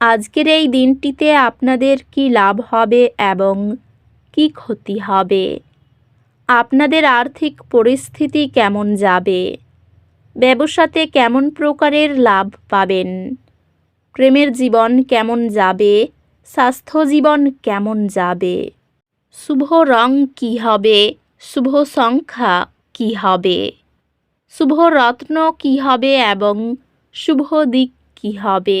আজকের এই দিনটিতে আপনাদের কি লাভ হবে এবং কি ক্ষতি হবে? আপনাদের আর্থিক পরিস্থিতি কেমন যাবে? ব্যবসাতে কেমন প্রকারের লাভ পাবেন? প্রেমের জীবন কেমন যাবে? স্বাস্থ্য জীবন কেমন যাবে? শুভ রং কি হবে? শুভ সংখ্যা কি হবে? শুভ রত্ন কি হবে এবং শুভ দিক কি হবে?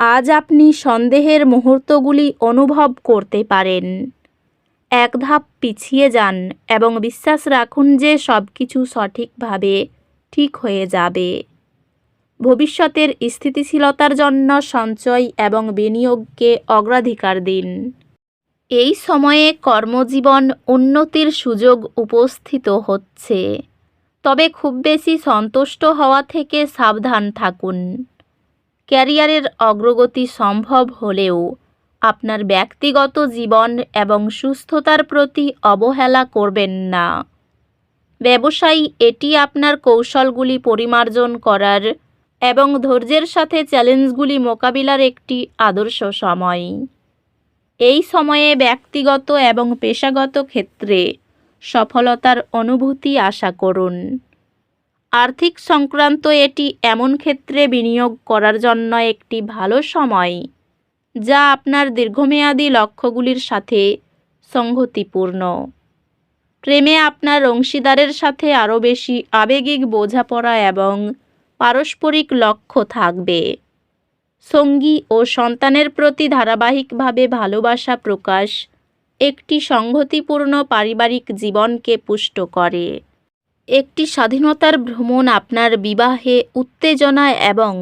আজ আপনি সন্দেহের মুহূর্তগুলি অনুভব করতে পারেন। এক ধাপ পিছিয়ে যান এবং বিশ্বাস রাখুন যে সব কিছু সঠিকভাবে ঠিক হয়ে যাবে। ভবিষ্যতের স্থিতিশীলতার জন্য সঞ্চয় এবং বিনিয়োগকে অগ্রাধিকার দিন। এই সময়ে কর্মজীবন উন্নতির সুযোগ উপস্থিত হচ্ছে। তবে খুব বেশি সন্তুষ্ট হওয়া থেকে সাবধান থাকুন। ক্যারিয়ারের অগ্রগতি সম্ভব হলেও আপনার ব্যক্তিগত জীবন এবং সুস্থতার প্রতি অবহেলা করবেন না। ব্যবসায়ী, এটি আপনার কৌশলগুলি পরিমার্জন করার এবং ধৈর্যের সাথে চ্যালেঞ্জগুলি মোকাবিলার একটি আদর্শ সময়। এই সময়ে ব্যক্তিগত এবং পেশাগত ক্ষেত্রে সফলতার অনুভূতি আশা করুন। আর্থিক সংক্রান্ত এটি এমন ক্ষেত্রে বিনিয়োগ করার জন্য একটি ভালো সময়, যা আপনার দীর্ঘমেয়াদী লক্ষ্যগুলির সাথে সংহতিপূর্ণ প্রেমে আপনার অংশীদারের সাথে আরও বেশি আবেগিক বোঝাপড়া এবং পারস্পরিক লক্ষ্য থাকবে। সঙ্গী ও সন্তানের প্রতি ধারাবাহিকভাবে ভালোবাসা প্রকাশ একটি সংহতিপূর্ণ পারিবারিক জীবনকে পুষ্ট করে। একটি স্বাধীনতার ভ্রমণ আপনার বিবাহে উত্তেজনা এবং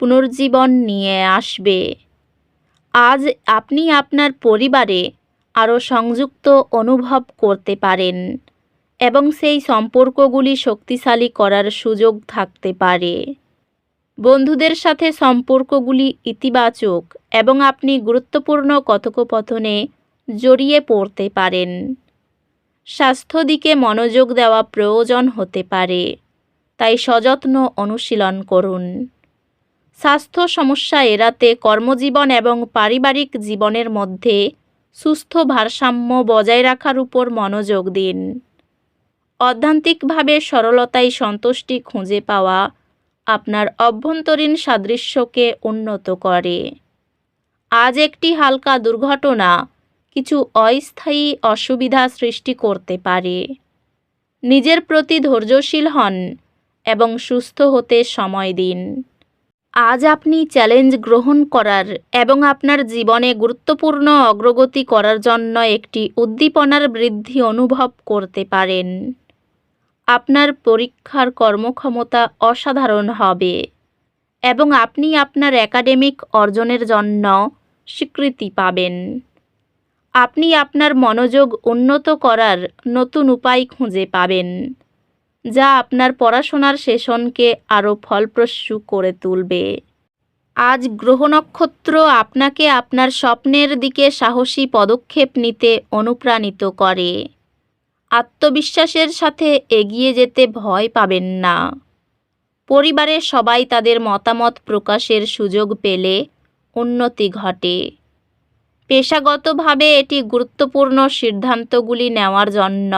পুনর্জীবন নিয়ে আসবে। আজ আপনি আপনার পরিবারে আরও সংযুক্ত অনুভব করতে পারেন এবং সেই সম্পর্কগুলি শক্তিশালী করার সুযোগ থাকতে পারে। বন্ধুদের সাথে সম্পর্কগুলি ইতিবাচক এবং আপনি গুরুত্বপূর্ণ কথোপকথনে জড়িয়ে পড়তে পারেন। স্বাস্থ্য দিকে মনোযোগ দেওয়া প্রয়োজন হতে পারে। তাই সযত্ন অনুশীলন করুন। স্বাস্থ্য সমস্যা এড়াতে কর্মজীবন এবং পারিবারিক জীবনের মধ্যে সুস্থ ভারসাম্য বজায় রাখার উপর মনোযোগ দিন। অধ্যান্তিকভাবে সরলতায় সন্তুষ্টি খুঁজে পাওয়া আপনার অভ্যন্তরীণ সাদৃশ্যকে উন্নত করে। আজ একটি হালকা দুর্ঘটনা কিছু অস্থায়ী অসুবিধা সৃষ্টি করতে পারে। নিজের প্রতি ধৈর্যশীল হন এবং সুস্থ হতে সময় দিন। আজ আপনি চ্যালেঞ্জ গ্রহণ করার এবং আপনার জীবনে গুরুত্বপূর্ণ অগ্রগতি করার জন্য একটি উদ্দীপনার বৃদ্ধি অনুভব করতে পারেন। আপনার পরীক্ষার কর্মক্ষমতা অসাধারণ হবে এবং আপনি আপনার একাডেমিক অর্জনের জন্য স্বীকৃতি পাবেন। আপনি আপনার মনোযোগ উন্নত করার নতুন উপায় খুঁজে পাবেন, যা আপনার পড়াশোনার সেশনকে আরও ফলপ্রসূ করে তুলবে। আজ গ্রহ নক্ষত্র আপনাকে আপনার স্বপ্নের দিকে সাহসী পদক্ষেপ নিতে অনুপ্রাণিত করে। আত্মবিশ্বাসের সাথে এগিয়ে যেতে ভয় পাবেন না। পরিবারের সবাই তাদের মতামত প্রকাশের সুযোগ পেলে উন্নতি ঘটে। পেশাগতভাবে এটি গুরুত্বপূর্ণ সিদ্ধান্তগুলি নেওয়ার জন্য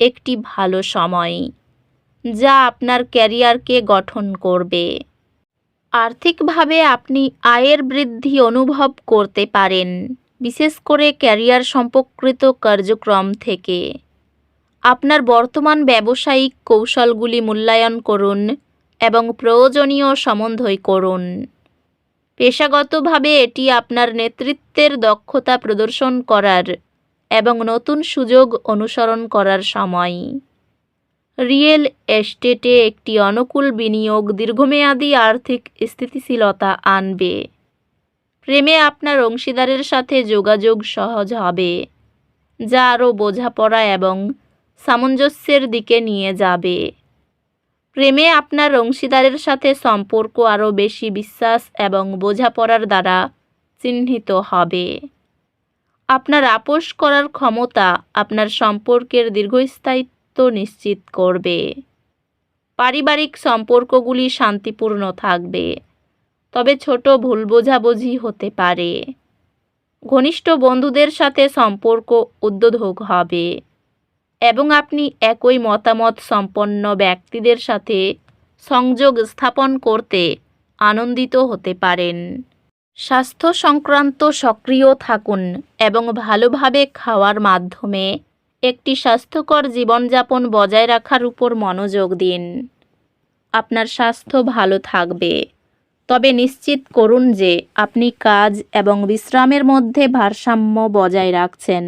একটি ভালো সময়, যা আপনার ক্যারিয়ারকে গঠন করবে। আর্থিকভাবে আপনি আয়ের বৃদ্ধি অনুভব করতে পারেন, বিশেষ করে ক্যারিয়ার সম্পর্কিত কার্যক্রম থেকে। আপনার বর্তমান ব্যবসায়িক কৌশলগুলি মূল্যায়ন করুন এবং প্রয়োজনীয় সমন্বয় করুন। পেশাগতভাবে এটি আপনার নেতৃত্বের দক্ষতা প্রদর্শন করার এবং নতুন সুযোগ অনুসরণ করার সময়। রিয়েল এস্টেটে একটি অনুকূল বিনিয়োগ দীর্ঘমেয়াদী আর্থিক স্থিতিশীলতা আনবে। প্রেমে আপনার অংশীদারের সাথে যোগাযোগ সহজ হবে, যা আরও বোঝাপড়া এবং সামঞ্জস্যের দিকে নিয়ে যাবে। প্রেমে আপনার অংশীদারের সাথে সম্পর্ক আরও বেশি বিশ্বাস এবং বোঝাপড়ার দ্বারা চিহ্নিত হবে। আপনার আপোষ করার ক্ষমতা আপনার সম্পর্কের দীর্ঘস্থায়িত্ব নিশ্চিত করবে। পারিবারিক সম্পর্কগুলি শান্তিপূর্ণ থাকবে, তবে ছোট ভুল বোঝাবুঝি হতে পারে। ঘনিষ্ঠ বন্ধুদের সাথে সম্পর্ক উদ্বোধক হবে। এবং আপনি একই মতামত সম্পন্ন ব্যক্তিদের সাথে সংযোগ স্থাপন করতে আনন্দিত হতে পারেন। স্বাস্থ্য সংক্রান্ত সক্রিয় থাকুন এবং ভালোভাবে খাওয়ার মাধ্যমে একটি স্বাস্থ্যকর জীবনযাপন বজায় রাখার উপর মনোযোগ দিন। আপনার স্বাস্থ্য ভালো থাকবে। তবে নিশ্চিত করুন যে আপনি কাজ এবং বিশ্রামের মধ্যে ভারসাম্য বজায় রাখছেন।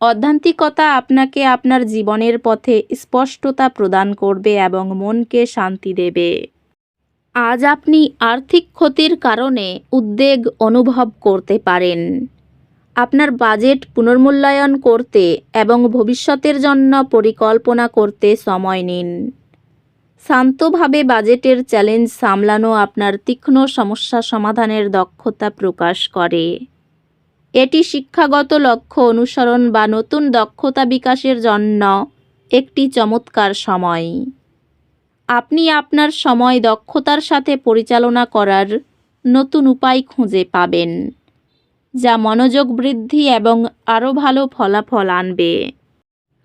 অধ্যান্তিকতা আপনাকে আপনার জীবনের পথে স্পষ্টতা প্রদান করবে এবং মনকে শান্তি দেবে। আজ আপনি আর্থিক ক্ষতির কারণে উদ্বেগ অনুভব করতে পারেন। আপনার বাজেট পুনর্মূল্যায়ন করতে এবং ভবিষ্যতের জন্য পরিকল্পনা করতে সময় নিন। শান্তভাবে বাজেটের চ্যালেঞ্জ সামলানো আপনার তীক্ষ্ণ সমস্যা সমাধানের দক্ষতা প্রকাশ করে। এটি শিক্ষাগত লক্ষ্য অনুসরণ বা নতুন দক্ষতা বিকাশের জন্য একটি চমৎকার সময়। আপনি আপনার সময় দক্ষতার সাথে পরিচালনা করার নতুন উপায় খুঁজে পাবেন, যা মনোযোগ বৃদ্ধি এবং আরও ভালো ফলাফল আনবে।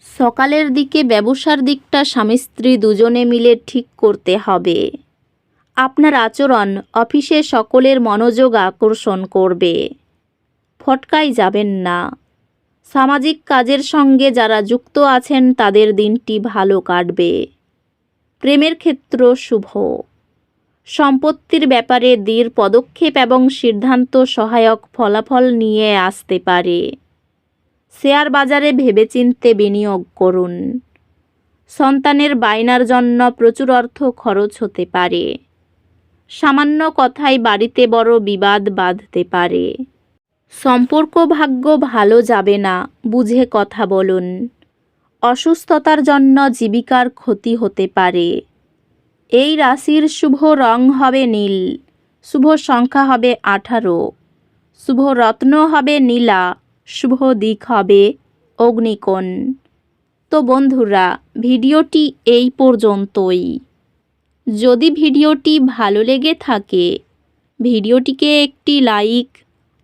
সকালের দিকে ব্যবসার দিকটা স্বামী স্ত্রী দুজনে মিলে ঠিক করতে হবে। আপনার আচরণ অফিসে সকলের মনোযোগ আকর্ষণ করবে। ফটকাই যাবেন না। সামাজিক কাজের সঙ্গে যারা যুক্ত আছেন, তাদের দিনটি ভালো কাটবে। প্রেমের ক্ষেত্র শুভ। সম্পত্তির ব্যাপারে দীর পদক্ষেপ এবং সিদ্ধান্ত সহায়ক ফলাফল নিয়ে আসতে পারে। শেয়ার বাজারে ভেবেচিন্তে বিনিয়োগ করুন। সন্তানের বায়নার জন্য প্রচুর অর্থ খরচ হতে পারে। সামান্য কথায় বাড়িতে বড় বিবাদ বাঁধতে পারে। সম্পর্ক ভাগ্য ভালো যাবে না, বুঝে কথা বলুন। অসুস্থতার জন্য জীবিকার ক্ষতি হতে পারে। এই রাশির শুভ রং হবে নীল, শুভ সংখ্যা হবে আঠারো, শুভ রত্ন হবে নীলা, শুভ দিক হবে অগ্নিকোণ। তো বন্ধুরা, ভিডিওটি এই পর্যন্তই। যদি ভিডিওটি ভালো লেগে থাকে, ভিডিওটিকে একটি লাইক